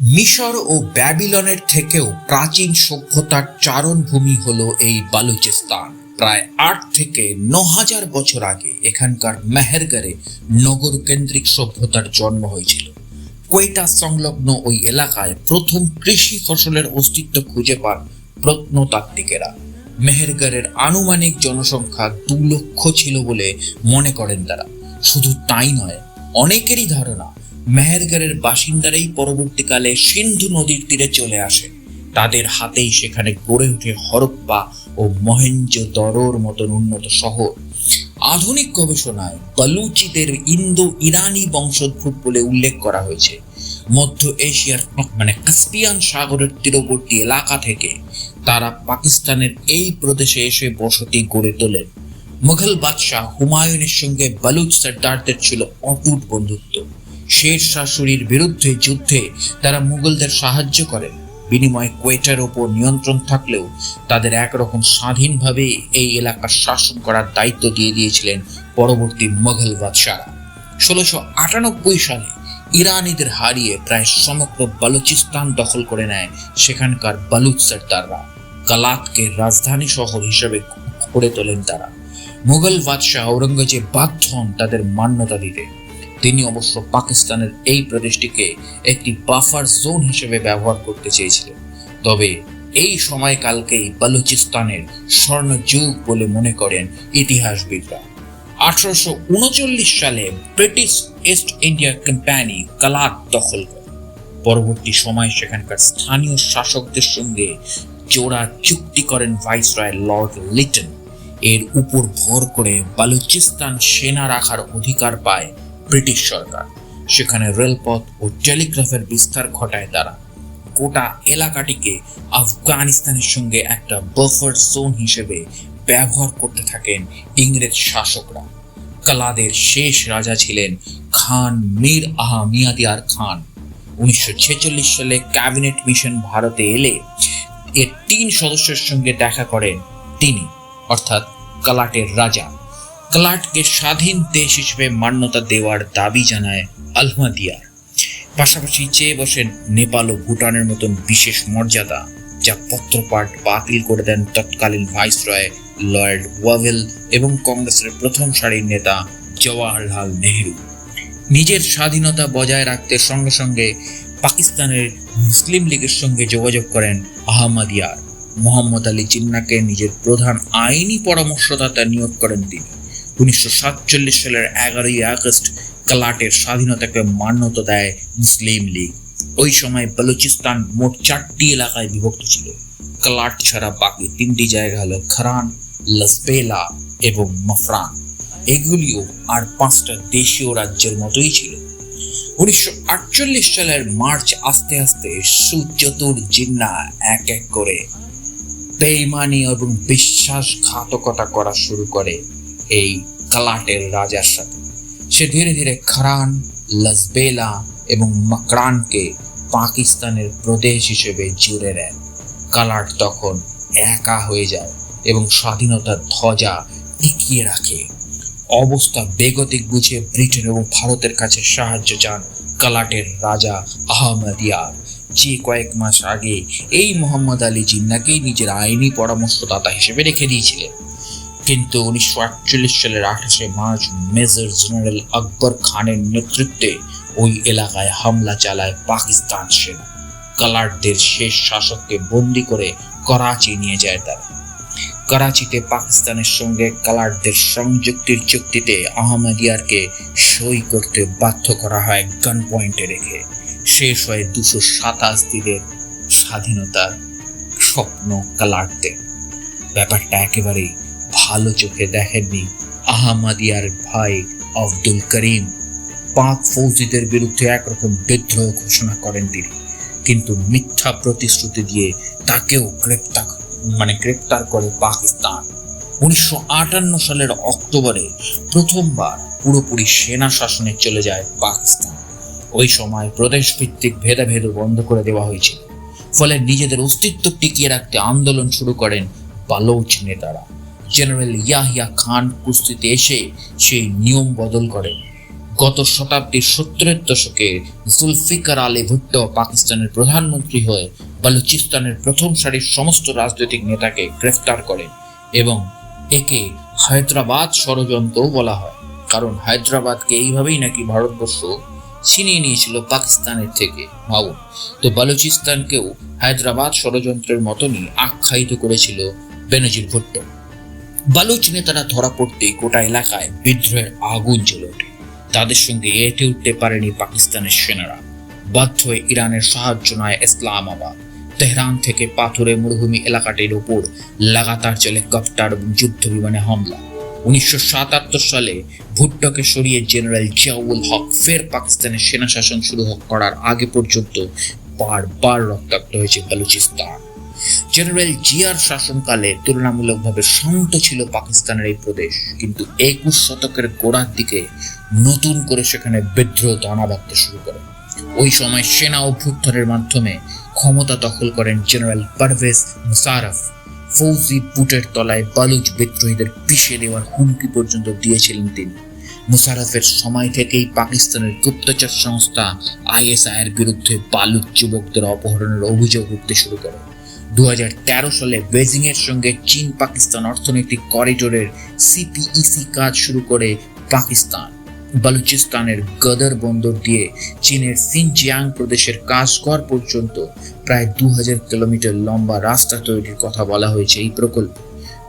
মিশর ও ব্যাবিলনের থেকেও প্রাচীন সভ্যতার চারণভূমি হলো এই বালুচিস্তান। প্রায় আট থেকে ন হাজার বছর আগে এখানকার মেহেরগড়ে নগর কেন্দ্রিক সভ্যতার জন্ম হয়েছিল। কোয়েটা সংলগ্ন ওই এলাকায় প্রথম কৃষি ফসলের অস্তিত্ব খুঁজে পান প্রত্নতাত্ত্বিকেরা। মেহেরগড়ের আনুমানিক জনসংখ্যা দু লক্ষ ছিল বলে মনে করেন তারা। শুধু তাই নয়, অনেকেরই ধারণা মেহেরগড়ের বাসিন্দারাই পরবর্তীকালে সিন্ধু নদীর তীরে চলে আসে। তাদের হাতেই সেখানে গড়ে ওঠে হরপ্পা ও মহেঞ্জ দরোর মতন উন্নত শহর। আধুনিক গবেষণায় বালুচিদের ইন্দো ইরানি বংশোদ্ভূত বলে উল্লেখ করা হয়েছে। মধ্য এশিয়ার মানে কাস্পিয়ান সাগরের তীরবর্তী এলাকা থেকে তারা পাকিস্তানের এই প্রদেশে এসে বসতি গড়ে তোলেন। মুঘল বাদশাহ হুমায়ুনের সঙ্গে বালুচ সর্দারদের ছিল অটুট বন্ধুত্ব। শের শাশুড়ির বিরুদ্ধে যুদ্ধে তারা মুঘলদের সাহায্য করেন। বিনিময়ে কোয়েটার ওপর নিয়ন্ত্রণ থাকলেও তাদের একরকম স্বাধীনভাবে এই এলাকার শাসন করার দায়িত্ব দিয়ে দিয়েছিলেন পরবর্তী মুঘল বাদশাহরা ষোলোশো আটানব্বই সালে ইরানিদের হারিয়ে প্রায় সমগ্র বালুচিস্তান দখল করে নেয় সেখানকার বালুচ সর্দাররা। কালাতকে রাজধানী শহর হিসেবে করে তোলেন তারা। মুঘল বাদশাহ ঔরঙ্গজেব বাধ্য হন তাদের মান্যতা দিতে। তিনি অবশ্য পাকিস্তানের এই প্রদেশটিকে একটি বাফার জোন হিসেবে ব্যবহার করতে চেয়েছিলেন। তবে এই সময়কালকেই বালুচিস্তানের স্বর্ণযুগ বলে মনে করেন ইতিহাসবিদরা। আঠারোশো উনচল্লিশ সালে British East India Company Kalat দখল করে। পরবর্তী সময় সেখানকার স্থানীয় শাসকদের সঙ্গে জোড়া চুক্তি করেন ভাইসরয় লর্ড লিটন। এর উপর ভর করে বালুচিস্তান সেনা রাখার অধিকার পায় ব্রিটিশ সরকার। সেখানে রেলপথ ও টেলিগ্রাফের বিস্তার ঘটায় তারা। গোটা এলাকাটিকে আফগানিস্তানের সঙ্গে একটা বফার জোন হিসেবে ব্যবহার করতে থাকেন ইংরেজ শাসকরা। কালাদের শেষ রাজা ছিলেন খান মীর আহা মিয়াদিয়ার খান। উনিশশো ছেচল্লিশ সালে ক্যাবিনেট মিশন ভারতে এলে এর তিন সদস্যের সঙ্গে দেখা করেন তিনি, অর্থাৎ কালাটের রাজা। কালাটকে স্বাধীন দেশ হিসেবে মান্যতা দেওয়ার দাবি জানায় আলমাদিয়ার। পাশাপাশি চেয়ে বসেন নেপাল ও ভুটানের মতন বিশেষ মর্যাদা, যা পত্রপাঠ বাতিল করে দেন তৎকালীন ভাইসরয় লয়েড ওয়াভেল এবং কংগ্রেসের প্রথম সারির নেতা জওয়াহরলাল নেহরু। নিজের স্বাধীনতা বজায় রাখতে সঙ্গে সঙ্গে পাকিস্তানের মুসলিম লীগের সঙ্গে যোগাযোগ করেন আহমদিয়ার। মোহাম্মদ আলী জিন্নাকে নিজের প্রধান আইনি পরামর্শদাতা নিয়োগ করেন তিনি। উনিশশো সাতচল্লিশ সালের এগারোই আগস্ট কালাটের স্বাধীনতাকে মান্যতা দেয় মুসলিম লীগ। ওই সময় বালুচিস্তান মোট চারটি এলাকায় বিভক্ত ছিল। কালাট ছাড়া বাকি তিনটি জায়গা হলো খরান লসবেলা এবং মফরান। এগুলিও আর পাঁচটা দেশীয় রাজ্যের মতোই ছিল। উনিশশো আটচল্লিশ সালের মার্চ আস্তে আস্তে সুচতুর জিন্না এক এক করে বেইমানি এবং বিশ্বাসঘাতকতা করা শুরু করে। এই কালাটের রাজার সাথে। সে ধীরে ধীরে খারান লসবেলা এবং মকরানকে পাকিস্তানের প্রদেশ হিসেবে জুড়ে নেন কালাট তখন একা হয়ে যায় এবং স্বাধীনতার ধ্বজা টিকিয়ে রাখে। অবস্থা বেগতিক বুঝে ব্রিটেন এবং ভারতের কাছে সাহায্য চান কালাটের রাজা আহমদিয়ার। যে কয়েক মাস আগে এই মোহাম্মদ আলী জিন্নাকেই নিজের আইনি পরামর্শদাতা হিসেবে রেখে দিয়েছিলেন। কিন্তু উনিশশো আটচল্লিশ সালের আঠাশে মার্চ মেজর জেনারেল আকবর খানের নেতৃত্বে ওই এলাকায় হামলা চালায় পাকিস্তান সেনা। কালারদের শেষ শাসককে বন্দি করে করাচি নিয়ে যায় তারা। করাচিতে পাকিস্তানের সঙ্গে কালারদের সংযুক্তির চুক্তিতে আহমদিয়ারকে সই করতে বাধ্য করা হয় গান পয়েন্টে রেখে। শেষ হয় দুশো সাতাশ দিনের স্বাধীনতার স্বপ্ন কালারদের। ব্যাপারটা একেবারেই ভালো চোখে দেখেননি আহমদিয়ার ভাই আব্দুল করিম। পাক ফৌজিদের বিরুদ্ধে একরকম বিদ্রোহ ঘোষণা করেন তিনি। কিন্তু মিথ্যা প্রতিশ্রুতি দিয়ে তাকেও গ্রেপ্তার মানে গ্রেপ্তার করে পাকিস্তান। উনিশশো আটান্ন সালের অক্টোবরে প্রথমবার পুরোপুরি সেনা শাসনে চলে যায় পাকিস্তান। ওই সময় প্রদেশ ভিত্তিক ভেদাভেদ বন্ধ করে দেওয়া হয়েছিল। ফলে নিজেদের অস্তিত্ব টিকিয়ে রাখতে আন্দোলন শুরু করেন বালোচ নেতারা। জেনারেল ইয়াহিয়া খান কুস্তিতে এসে সেই নিয়ম বদল করেন গত শতাব্দীর সত্তরের দশকে জুলফিকার আলী ভুট্টো পাকিস্তানের প্রধানমন্ত্রী হয়ে বালুচিস্তানের প্রথম সারির সমস্ত রাজনৈতিক নেতাকে গ্রেফতার করেন এবং একে হায়দ্রাবাদ ষড়যন্ত্র বলা হয়। কারণ হায়দ্রাবাদকে এইভাবেই নাকি ভারতবর্ষ ছিনিয়ে নিয়েছিল পাকিস্তানের থেকে ভাবুন তো বালুচিস্তানকেও হায়দ্রাবাদ ষড়যন্ত্রের মতনই আখ্যায়িত করেছিল বেনজির ভুট্টো। বালুচ নেতারা ধরা পড়তেই গোটা এলাকায় বিদ্রোহের আগুন জ্বলে ওঠে। তাদের সঙ্গে এটে উঠতে পারেনি পাকিস্তানের সেনারা। বাধ্য হয়ে ইরানের সাহায্য নেয় ইসলামাবাদ। তেহরান থেকে পাথুরে মরুভূমি এলাকাটির ওপর লাগাতার চলে কপ্টার এবং যুদ্ধ বিমানে হামলা। উনিশশো সাতাত্তর সালে ভুট্টোকে সরিয়ে জেনারেল জিয়াউল হক ফের পাকিস্তানের সেনা শাসন শুরু করার আগে পর্যন্ত বারবার রক্তাক্ত হয়েছে বালুচিস্তান। জেনারেল জিয়ার শাসনকালে তুলনামূলকভাবে শান্ত ছিল পাকিস্তানের এই প্রদেশ। কিন্তু একুশ শতকের গোড়ার দিকে নতুন করে সেখানে বিদ্রোহ দানা বাঁধতে শুরু করে। ওই সময় সেনা অভ্যুত্থানের মাধ্যমে ক্ষমতা দখল করেন জেনারেল পারভেজ মুশারফ ফৌজি বুটের তলায় বালুচ বিদ্রোহীদের পিষে দেওয়ার হুমকি পর্যন্ত দিয়েছিলেন তিনি। মুশারফের সময় থেকেই পাকিস্তানের গুপ্তচর সংস্থা আইএসআইয়ের বিরুদ্ধে বালুচ যুবকদের অপহরণের অভিযোগ উঠতে শুরু করে। দু হাজার তেরো সালে বেজিং এর সঙ্গে চীন পাকিস্তান অর্থনৈতিক করিডোরের সিপিইসি কাজ শুরু করে পাকিস্তান। বালুচিস্তানের গদর বন্দর দিয়ে চীনের সিনজিয়াং প্রদেশের কাজকর পর্যন্ত প্রায় দু হাজার কিলোমিটার লম্বা রাস্তা তৈরির কথা বলা হয়েছে এই প্রকল্পে।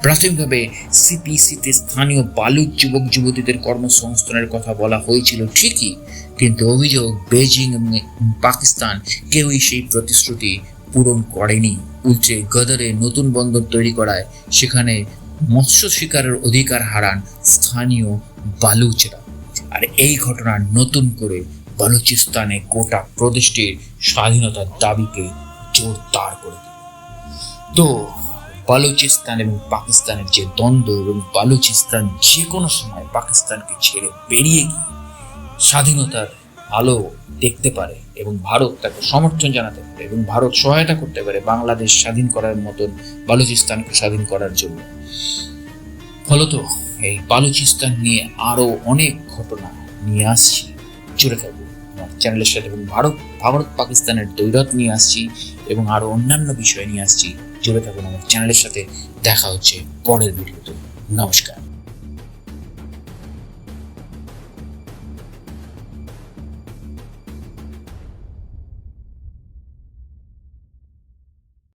প্রাথমিকভাবে সিপিসিতে স্থানীয় বালুচ যুবক যুবতীদের কর্মসংস্থানের কথা বলা হয়েছিল ঠিকই, কিন্তু অভিযোগ বেজিং এবং পাকিস্তান কেউই সেই প্রতিশ্রুতি পূরণ করেনি। উল্টে গদরে নতুন বন্দর তৈরি করায় সেখানে মৎস্য শিকারের অধিকার হারান স্থানীয় বালুচরা। আর এই ঘটনা নতুন করে বালুচিস্তানে গোটা প্রদেশটির স্বাধীনতার দাবিকে জোরদার করে দিল। তো, বালুচিস্তান এবং পাকিস্তানের যে দ্বন্দ্ব এবং বালুচিস্তান যে কোনো সময় পাকিস্তানকে ছেড়ে বেরিয়ে গিয়ে স্বাধীনতার আলো দেখতে পারে এবং ভারত তাকে সমর্থন জানাতে পারে এবং ভারত সহায়তা করতে পারে বাংলাদেশ স্বাধীন করার মতন বালুচিস্তানকে স্বাধীন করার জন্য। ফলত এই বালুচিস্তান নিয়ে আরও অনেক ঘটনা নিয়ে আসছি। জুড়ে থাকব আমার চ্যানেলের সাথে এবং ভারত ভারত পাকিস্তানের দৈরত নিয়ে আসছি এবং আরও অন্যান্য বিষয় নিয়ে আসছি। জুড়ে থাকুন আমার চ্যানেলের সাথে। দেখা হচ্ছে পরের ভিডিওতে। নমস্কার।